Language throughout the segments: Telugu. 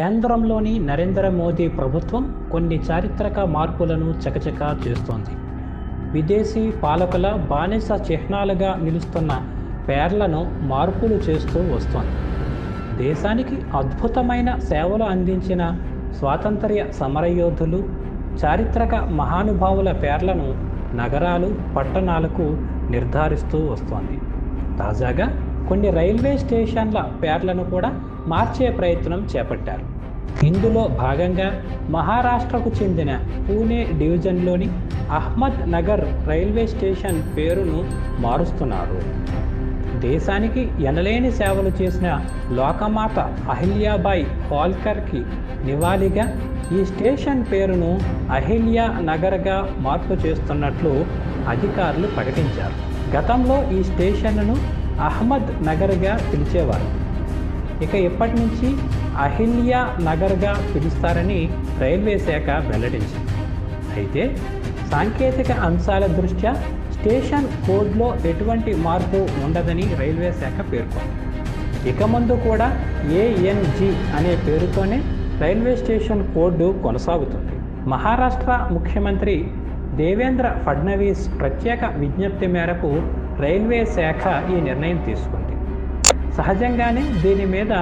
కేంద్రంలోని నరేంద్ర మోదీ ప్రభుత్వం కొన్ని చారిత్రక మార్పులను చకచకా చేస్తోంది. విదేశీ పాలకుల బానిస చిహ్నాలుగా నిలుస్తున్న పేర్లను మార్పులు చేస్తూ వస్తోంది. దేశానికి అద్భుతమైన సేవలు అందించిన స్వాతంత్ర్య సమరయోధులు చారిత్రక మహానుభావుల పేర్లను నగరాలు పట్టణాలకు నిర్ధారిస్తూ వస్తోంది. తాజాగా కొన్ని రైల్వే స్టేషన్ల పేర్లను కూడా మార్చే ప్రయత్నం చేపట్టారు. ఇందులో భాగంగా మహారాష్ట్రకు చెందిన పూణే డివిజన్లోని అహ్మద్ నగర్ రైల్వే స్టేషన్ పేరును మారుస్తున్నారు. దేశానికి ఎనలేని సేవలు చేసిన లోకమాత అహిల్యాబాయి హోల్కర్కి నివాళిగా ఈ స్టేషన్ పేరును అహిల్యా నగర్గా మార్పు చేస్తున్నట్లు అధికారులు ప్రకటించారు. గతంలో ఈ స్టేషన్ను అహ్మద్ నగర్గా పిలిచేవారు. ఇక ఎప్పటి నుంచి అహిల్యా నగర్గా పిలుస్తారని రైల్వే శాఖ వెల్లడించింది. అయితే సాంకేతిక అంశాల దృష్ట్యా స్టేషన్ కోడ్లో ఎటువంటి మార్పు ఉండదని రైల్వే శాఖ పేర్కొంది. ఇక ముందు కూడా ఏఎన్జి అనే పేరుతోనే రైల్వే స్టేషన్ కోడ్ కొనసాగుతుంది. మహారాష్ట్ర ముఖ్యమంత్రి దేవేంద్ర ఫడ్నవీస్ ప్రత్యేక విజ్ఞప్తి మేరకు రైల్వే శాఖ ఈ నిర్ణయం తీసుకుంది. సహజంగానే దీని మీద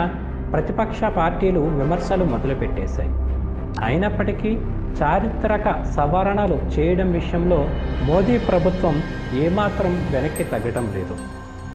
ప్రతిపక్ష పార్టీలు విమర్శలు మొదలుపెట్టేశాయి. అయినప్పటికీ చారిత్రక సవరణలు చేయడం విషయంలో మోదీ ప్రభుత్వం ఏమాత్రం వెనక్కి తగ్గడం లేదు.